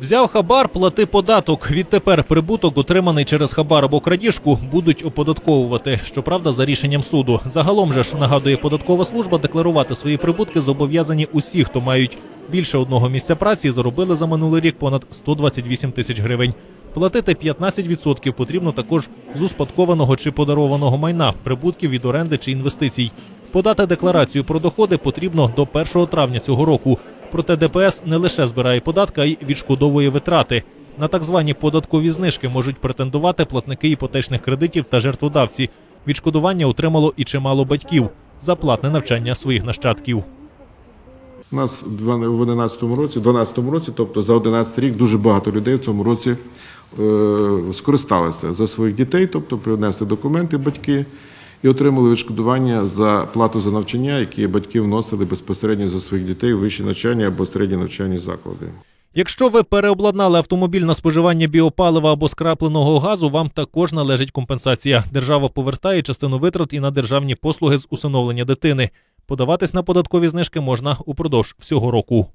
Взяв хабар, плати податок. Відтепер прибуток, отриманий через хабар або крадіжку, будуть оподатковувати. Щоправда, за рішенням суду. Загалом же ж нагадує податкова служба, декларувати свої прибутки зобов'язані усі, хто мають більше одного місця праці заробили за минулий рік понад 128 тисяч гривень. Платити 15% потрібно також з успадкованого чи подарованого майна, прибутків від оренди чи інвестицій. Подати декларацію про доходи потрібно до 1 травня цього року. Проте ДПС не лише збирає податки, а й відшкодовує витрати. На так звані податкові знижки можуть претендувати платники іпотечних кредитів та жертводавці. Відшкодування отримало і чимало батьків за платне навчання своїх нащадків. У нас в 2011 році, в 12 році, тобто за 11 рік, дуже багато людей в цьому році е, скористалися за своїх дітей, тобто принесли документи батьки і отримали відшкодування за плату за навчання, які батьки вносили безпосередньо за своїх дітей у вищі навчання або середні навчальні заклади. Якщо ви переобладнали автомобіль на споживання біопалива або скрапленого газу, вам також належить компенсація. Держава повертає частину витрат і на державні послуги з усиновлення дитини. Подаватись на податкові знижки можна упродовж всього року.